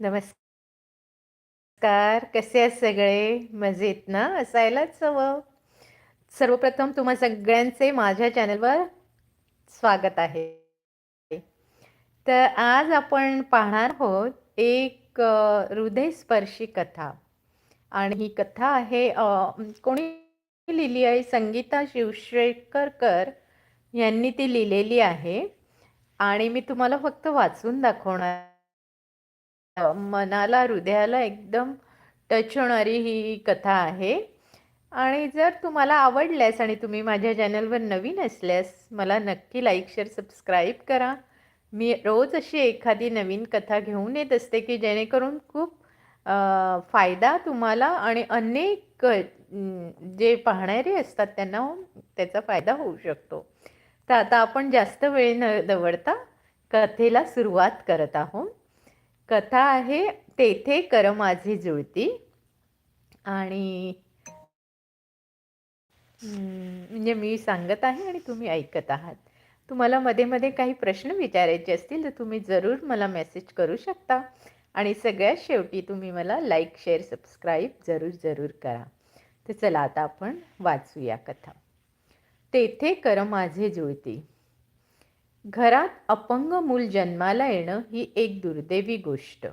नमस्कार कसे आहेत सगळे? मजेत ना? असायलाच हवं. सर्वप्रथम तुम्हा सगळ्यांचे माझ्या चॅनलवर स्वागत आहे. तर आज आपण पाहणार आहोत एक हृदयस्पर्शी कथा. आणि ही कथा आहे कोणी लिहिली आहे? संगीता शिवशेखरकर यांनी ती लिहिलेली आहे. आणि मी तुम्हाला फक्त वाचून दाखवणार अ, मनाला हृदयाला एकदम टच होणारी ही कथा आहे. आणि जर तुम्हाला आवडल्यास आणि तुम्ही माझ्या चॅनलवर नवीन असल्यास मला नक्की लाईक शेअर सबस्क्राईब करा. मी रोज अशी एखादी नवीन कथा घेऊन येत असते की जेणेकरून खूप अ, फायदा तुम्हाला आणि अनेक जे पाहणारे असतात त्यांना हो, त्याचा फायदा होऊ शकतो. तर आता आपण जास्त वेळ न दवडता कथेला सुरुवात करत आहोत. कथा आहे तेथे कर माझी जुळती. आणि म्हणजे मी सांगत आहे आणि तुम्ही ऐकत आहात. तुम्हाला मध्ये मध्ये काही प्रश्न विचारायचे असतील तर तुम्ही जरूर मला मेसेज करू शकता. आणि सगळ्यात शेवटी तुम्ही मला लाईक शेअर सबस्क्राईब जरूर जरूर करा. तर चला आता आपण वाचूया कथा. तेथे कर माझे जुळती. घरात अपंग मूल जन्माला येणं ही एक दुर्दैवी गोष्ट.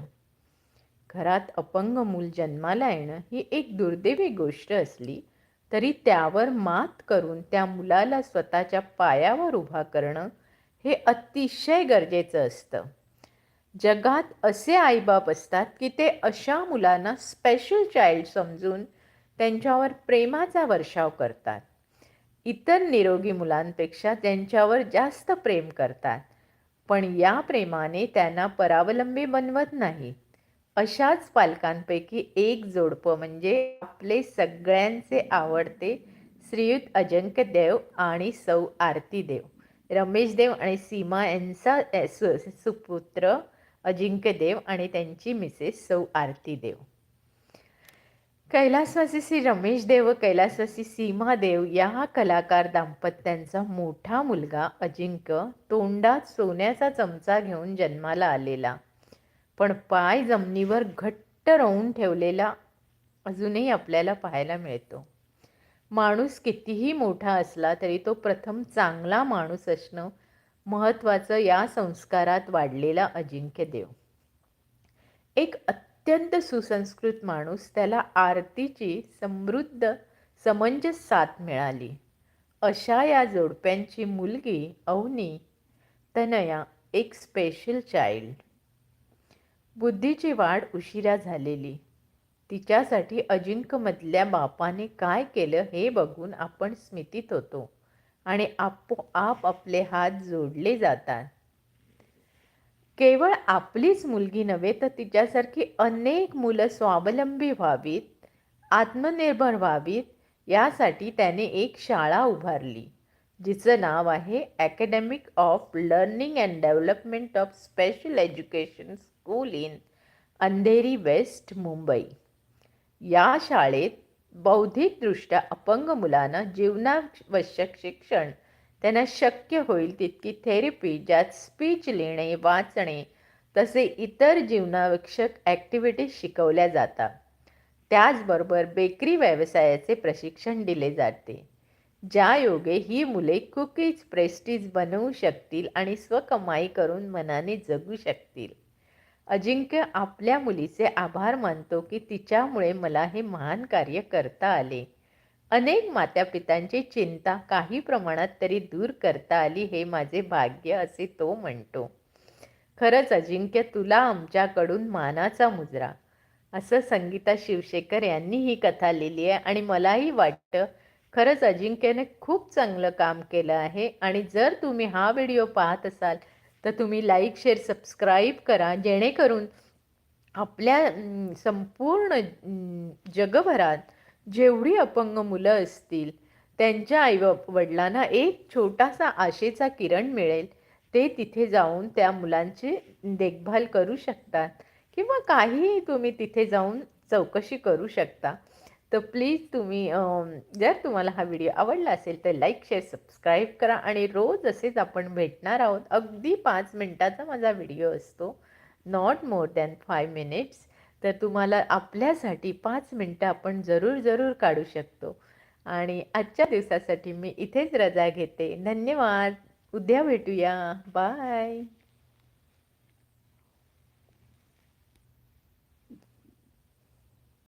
घरात अपंग मूल जन्माला येणं ही एक दुर्दैवी गोष्ट असली तरी त्यावर मात करून त्या मुलाला स्वतःच्या पायावर उभा करणं हे अतिशय गरजेचं असतं. जगात असे आईबाप असतात की ते अशा मुलांना स्पेशल चाइल्ड समजून त्यांच्यावर प्रेमाचा वर्षाव करतात. इतर निरोगी मुलांपेक्षा त्यांच्यावर जास्त प्रेम करतात. पण या प्रेमाने त्यांना परावलंबी बनवत नाही. अशाच पालकांपैकी एक जोडपं म्हणजे आपले सगळ्यांचे आवडते श्रीयुत अजंक्य देव आणि सौ आरती देव. रमेश देव आणि सीमा यांचा सुपुत्र अजिंक्य देव आणि त्यांची मिसेस सौ आरती देव. कैलासवासी श्री रमेश देव व कैलासवासी सीमा देव या कलाकार दाम्पत्यांचा मोठा मुलगा अजिंक्य तोंडात सोन्याचा चमचा घेऊन जन्माला आलेला. पण पाय जमिनीवर घट्ट रोवून ठेवलेला अजूनही आपल्याला पाहायला मिळतो. माणूस कितीही मोठा असला तरी तो प्रथम चांगला माणूस असणं महत्त्वाचं या संस्कारात वाढलेला अजिंक्य देव एक अत्यंत सुसंस्कृत माणूस त्याला आरतीची समृद्ध समंजस साथ मिळाली. अशा या जोडप्यांची मुलगी अवनी तनया एक स्पेशल चाइल्ड बुद्धीची वाढ उशिरा झालेली. तिच्यासाठी अजिंक्यमधल्या बापाने काय केलं हे बघून आपण स्मितीत होतो आणि आपोआप आपले हात जोडले जातात. केवळ आपलीच मुलगी नव्हे तर तिच्यासारखी अनेक मुलं स्वावलंबी व्हावीत आत्मनिर्भर व्हावीत यासाठी त्याने एक शाळा उभारली जिचं नाव आहे academic of learning and development of special education school in Andheri west Mumbai या शाळेत बौद्धिकदृष्ट्या अपंग मुलांना जीवनावश्यक शिक्षण त्यांना शक्य होईल तितकी थेरपी ज्यात स्पीच लिहिणे वाचणे तसे इतर जीवनावश्यक ॲक्टिव्हिटीज शिकवल्या जातात. त्याचबरोबर बेकरी व्यवसायाचे प्रशिक्षण दिले जाते. ज्या योगे ही मुले कुकीज प्रेस्टीज बनवू शकतील आणि स्वकमाई करून मनाने जगू शकतील. अजिंक्य आपल्या मुलीचे आभार मानतो की तिच्यामुळे मला हे महान कार्य करता आले. अनेक मातापितांची चिंता काही प्रमाणात तरी दूर करता आली हे माझे भाग्य असे तो म्हणतो. खरंच अजिंक्य तुला आमच्याकडून मानाचा मुजरा. असं संगीता शिवशेखर यांनी ही कथा लिहिली आहे आणि मलाही वाटतं खरंच अजिंक्यने खूप चांगलं काम केलं आहे आणि जर तुम्ही हा व्हिडिओ पाहत असाल तर तुम्ही लाईक शेअर सबस्क्राईब करा जेणेकरून आपल्या संपूर्ण जगभरात जेवढी अपंग मुलं असतील त्यांच्या आई वडिलांना एक छोटासा आशेचा किरण मिळेल. ते तिथे जाऊन त्या मुलांची देखभाल करू शकतात किंवा काहीही तुम्ही तिथे जाऊन चौकशी करू शकता. तर प्लीज तुम्ही जर तुम्हाला हा व्हिडिओ आवडला असेल तर लाईक शेअर सबस्क्राईब करा आणि रोज असेच आपण भेटणार आहोत. अगदी पाच मिनटाचा माझा व्हिडिओ असतो. Not more than five minutes. तर तुम्हाला आपल्यासाठी पाच मिनटं आपण जरूर जरूर काढू शकतो. आणि आजच्या दिवसासाठी मी इथेच रजा घेते. धन्यवाद. उद्या भेटूया. बाय.